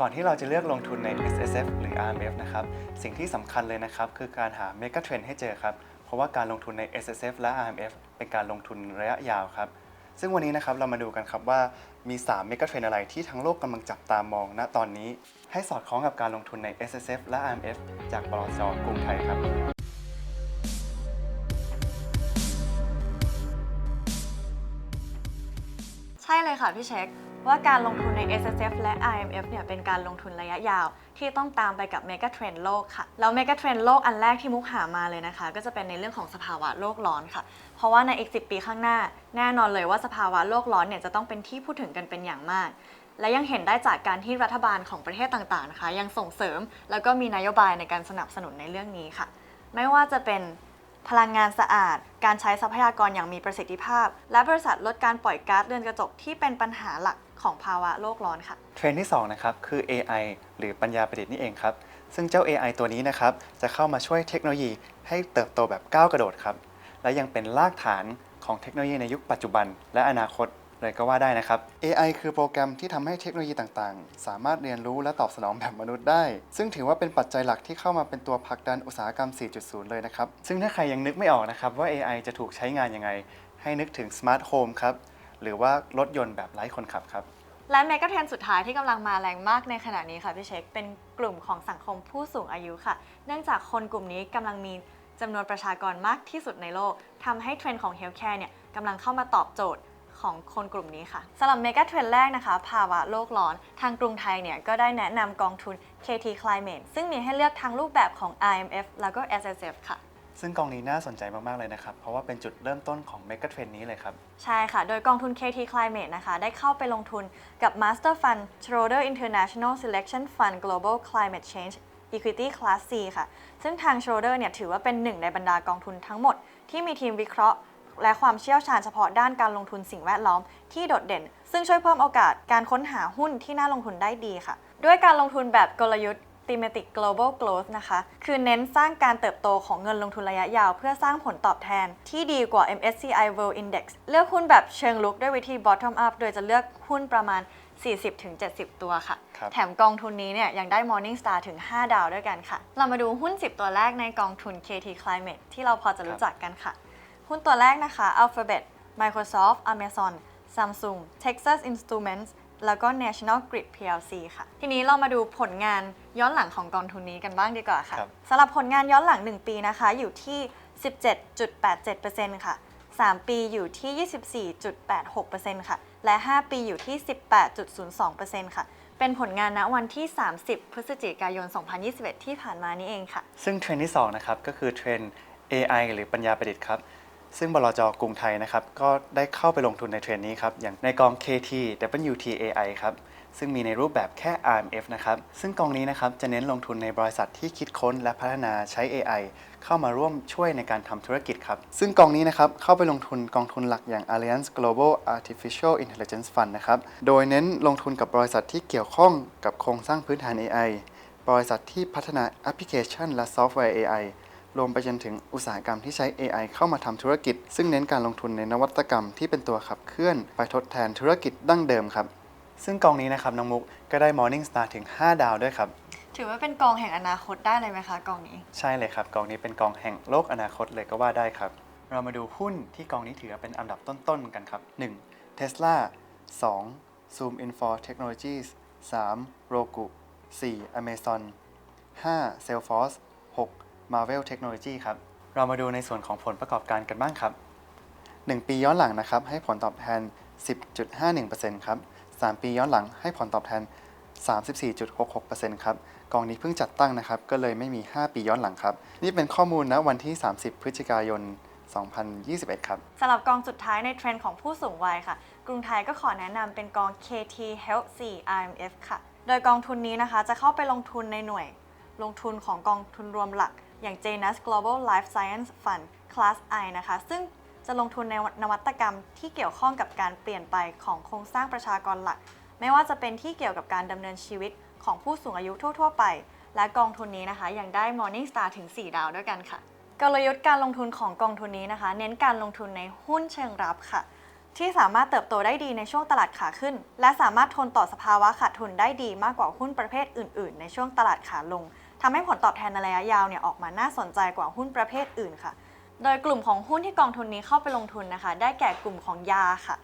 ก่อนที่เราจะเลือกลงทุนใน S S F หรือ R M F นะครับสิ่งที่สำคัญเลยนะครับคือการหา Mega Trend ให้เจอครับเพราะว่าการลงทุนใน S S F และ R M F เป็นการลงทุนระยะยาวครับซึ่งวันนี้นะครับเรามาดูกันครับว่ามี3 Mega Trend อะไรที่ทั้งโลกกำลังจับตามองณตอนนี้ ให้สอดคล้องกับการลงทุนใน S S F และ R M F จากบลจกรุงไทยครับใช่เลยค่ะพี่เช็ค ว่าการลงทุนใน S S F และ I M F เนี่ยเป็นการลงทุนระยะยาว ที่ต้องตามไปกับ Mega Trend โลกค่ะ แล้ว Mega Trend โลกอันแรกที่มุกหามาเลยนะคะ ก็จะเป็นในเรื่องของสภาวะโลกร้อนค่ะ เพราะว่าในอีก 10 ปีข้างหน้า แน่นอนเลยว่าสภาวะโลกร้อนเนี่ยจะต้องเป็นที่พูดถึงกันเป็นอย่างมากและยังเห็นได้จากการที่รัฐบาลของประเทศต่างๆนะคะ ยังส่งเสริมแล้วก็มีนโยบายในการสนับสนุนในเรื่องนี้ค่ะ ไม่ว่าจะเป็นพลังงานสะอาด การใช้ทรัพยากรอย่างมีประสิทธิภาพ และบริษัทลดการปล่อยก๊าซเรือนกระจกที่เป็นปัญหาหลัก ของภาวะโลกร้อนค่ะ เทรนด์ที่2นะครับคือ AI หรือปัญญาประดิษฐ์นี่เองครับ ซึ่งเจ้า AI ตัวนี้นะครับจะเข้ามาช่วยเทคโนโลยีให้เติบโตแบบก้าวกระโดดครับ และยังเป็นรากฐานของเทคโนโลยีในยุคปัจจุบัน และอนาคตเลยก็ว่าได้นะครับ AI คือโปรแกรมที่ทำให้เทคโนโลยีต่างๆ สามารถเรียนรู้และตอบสนองแบบมนุษย์ได้ ซึ่งถือว่าเป็นปัจจัยหลักที่เข้ามาเป็นตัวผลักดันอุตสาหกรรม 4.0 เลยนะครับ ซึ่งถ้าใครยังนึกไม่ออกนะครับว่า AI จะถูกใช้งานยังไง ให้นึกถึง Smart Home ครับ หรือว่ารถยนต์แบบไร้คนขับครับ และเมกะเทรนด์สุดท้ายที่กำลังมาแรงมากในขณะนี้ค่ะพี่เช็คเป็นกลุ่มของสังคมผู้สูงอายุค่ะ เนื่องจากคนกลุ่มนี้กำลังมีจำนวนประชากรมากที่สุดในโลกทำให้เทรนด์ของเฮลท์แคร์เนี่ยกำลังเข้ามาตอบโจทย์ของคนกลุ่มนี้ค่ะสำหรับเมกะเทรนด์แรกนะคะ ภาวะโลกร้อน ทางกรุงไทยเนี่ยก็ได้แนะนำกองทุน KT Climate ซึ่งมีให้เลือกทั้งรูปแบบของ IMF แล้วก็ SSF ค่ะ ซึ่งกองนี้น่าสนใจมาก ๆ เลยนะครับ เพราะว่าเป็นจุดเริ่มต้นของ Mega Trend นี้เลยครับ ใช่ค่ะ โดยกองทุน KT Climate นะคะ ได้เข้าไปลงทุนกับ Master Fund Schroder International Selection Fund Global Climate Change Equity Class C ค่ะ ซึ่งทาง Schroder เนี่ยถือว่าเป็นหนึ่งในบรรดากองทุนทั้งหมด ที่มีทีมวิเคราะห์ และความเชี่ยวชาญเฉพาะด้านการลงทุนสิ่งแวดล้อมที่โดดเด่น ซึ่งช่วยเพิ่มโอกาสการค้นหาหุ้นที่น่าลงทุนได้ดีค่ะ ด้วยการลงทุนแบบกลยุทธ์ Thematic Global Growth นะคะ คือเน้นสร้างการเติบโตของเงินลงทุนระยะยาว เพื่อสร้างผลตอบแทนที่ดีกว่า MSCI World Index เลือกหุ้นแบบเชิงลุกด้วยวิธี bottom up โดยจะเลือกหุ้นประมาณ 40-70 ตัวค่ะครับแถมกองทุนนี้เนี่ยยังได้ Morning Star ถึง 5 ดาวด้วยกันค่ะ เรามาดูหุ้น 10 ตัวแรกในกองทุน KT Climate ที่เราพอจะรู้จักกันค่ะ หุ้นตัวแรกนะคะ Alphabet Microsoft Amazon Samsung Texas Instruments แล้วก็ National Grid PLC ค่ะ ทีนี้เรามาดูผลงานย้อนหลังของกองทุนนี้กันบ้างดีกว่าค่ะครับ สำหรับผลงานย้อนหลัง 1 ปีนะคะ อยู่ที่ 17.87%ค่ะ 3 ปีอยู่ที่ 24.86%ค่ะ และ 5 ปีอยู่ที่ 18.02%ค่ะ เป็นผลงานณวันที่ 30 พฤศจิกายน 2021 ที่ผ่านมานี่เองค่ะ ซึ่งเทรนด์ที่ 2 นะครับ ก็คือเทรนด์ AI หรือปัญญาประดิษฐ์ครับ ซึ่งบลจกรุงไทยนะครับก็ได้เข้าไปลงทุนในเทรนนี้ครับอย่างในกอง KT WTAI ครับซึ่งมีในรูปแบบแค่ RMF นะครับ ซึ่งกองนี้นะครับจะเน้นลงทุนในบริษัทที่คิดค้นและพัฒนาใช้ AI เข้ามาร่วมช่วยในการทำธุรกิจครับ ซึ่งกองนี้นะครับเข้าไปลงทุนกองทุนหลักอย่าง Alliance Global Artificial Intelligence Fund นะครับ โดยเน้นลงทุนกับบริษัทที่เกี่ยวข้องกับโครงสร้างพื้นฐาน AI บริษัทที่พัฒนาแอปพลิเคชันและซอฟต์แวร์ AI รวมไปจนถึงอุตสาหกรรมที่ใช้ AI เข้ามาทำธุรกิจ ซึ่งเน้นการลงทุนในนวัตกรรมที่เป็นตัวขับเคลื่อน ไปทดแทนธุรกิจดั้งเดิมครับ ซึ่งกองนี้นะครับน้องมุกก็ได้ Morning Star ถึง 5 ดาวด้วยครับ ถือว่าเป็นกองแห่งอนาคตได้เลยไหมคะกองนี้ ใช่เลยครับกองนี้เป็นกองแห่งโลกอนาคตเลยก็ว่าได้ครับ เรามาดูหุ้นที่กองนี้ถือว่าเป็นอันดับต้นๆกันครับ 1. Tesla 2. Zoom Info Technologies 3. Roku 4. Amazon 5. Salesforce 6. Marvel Technology ครับ เรามาดูในส่วนของผลประกอบการกันบ้างครับ 1 ปีย้อนหลังนะครับ ให้ผลตอบแทน 10.51%ครับ 3 ปีย้อนหลังให้ผลตอบแทน 34.66%ครับ กองนี้เพิ่งจัดตั้งนะครับ ก็เลยไม่มี 5 ปีย้อนหลังครับ นี่เป็นข้อมูลนะวันที่ 30 พฤศจิกายน 2021 ครับ สำหรับกองสุดท้ายในเทรนด์ของผู้สูงวัยค่ะ กรุงไทยก็ขอแนะนำเป็นกอง KT Health 4 IMF ค่ะ โดยกองทุนนี้นะคะ จะเข้าไปลงทุนในหน่วย ลงทุนของกองทุนรวมหลัก อย่าง JNAS Global Life Science Fund Class I นะคะ ซึ่งจะลงทุนในนวัตกรรมที่เกี่ยวข้องกับการเปลี่ยนไปของโครงสร้างประชากรหลัก ไม่ว่าจะเป็นที่เกี่ยวกับการดำเนินชีวิตของผู้สูงอายุทั่ว ๆ ไป และกองทุนนี้นะคะยังได้ Morning Star ถึง 4 ดาวด้วยกันค่ะ กลยุทธ์การลงทุนของกองทุนนี้นะคะ เน้นการลงทุนในหุ้นเชิงรับค่ะ ที่สามารถเติบโตได้ดีในช่วงตลาดขาขึ้น และสามารถทนต่อสภาวะขาดทุนได้ดีมากกว่าหุ้นประเภทอื่น ๆ ในช่วงตลาดขาลง ทำให้ผลตอบแทนในระยะยาวเนี่ยออกมาน่าสนใจกว่าหุ้นประเภทอื่นค่ะ โดยกลุ่มของหุ้นที่กองทุนนี้เข้าไปลงทุนนะคะ ได้แก่กลุ่มของยาค่ะ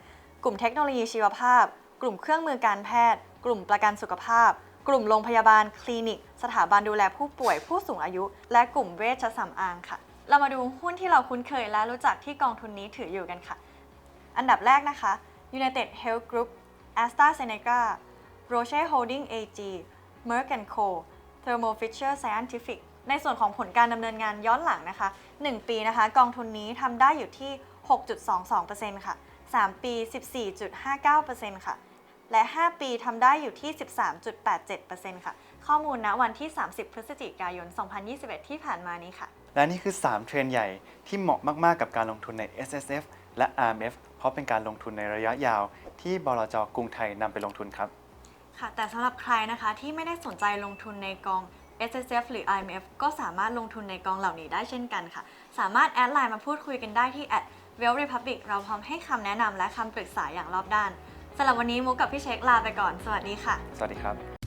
กลุ่มเทคโนโลยีชีวภาพ กลุ่มเครื่องมือการแพทย์ กลุ่มประกันสุขภาพ กลุ่มโรงพยาบาล คลินิก สถาบันดูแลผู้ป่วยผู้สูงอายุ และกลุ่มเวชสำอางค่ะ เรามาดูหุ้นที่เราคุ้นเคยและรู้จักที่กองทุนนี้ถืออยู่กันค่ะ อันดับแรกนะคะ United Health Group AstraZeneca Roche Holding AG Merck Co Thermo Fisher Scientific ในส่วนของผลการดำเนินงานย้อนหลังนะคะ 1 ปีนะคะ กองทุนนี้ทำได้อยู่ที่ 6.22%ค่ะ 3 ปี 14.59%ค่ะ และ 5 ปีทำได้อยู่ที่ 13.87%ค่ะ ข้อมูลณวันที่ 30 พฤศจิกายน 2021 ที่ผ่านมานี้ค่ะ และนี่คือ 3 เทรนใหญ่ที่เหมาะมาก ๆ กับการลงทุนใน S S F และ R M F เพราะเป็นการลงทุนในระยะยาว ที่บลจกรุงไทยนำไปลงทุนครับ ค่ะ แต่สำหรับใครนะคะที่ไม่ได้สนใจลงทุนในกอง S S F หรือ I M F ก็สามารถลงทุนในกองเหล่านี้ได้เช่นกันค่ะ สามารถแอดไลน์มาพูดคุยกันได้ที่ w e l l Republic เราพร้อมให้คำแนะนำและคำปรึกษาอย่างรอบด้านสำหรับวันนี้มุกกับพี่เช็คลาไปก่อน สวัสดีค่ะ สวัสดีครับ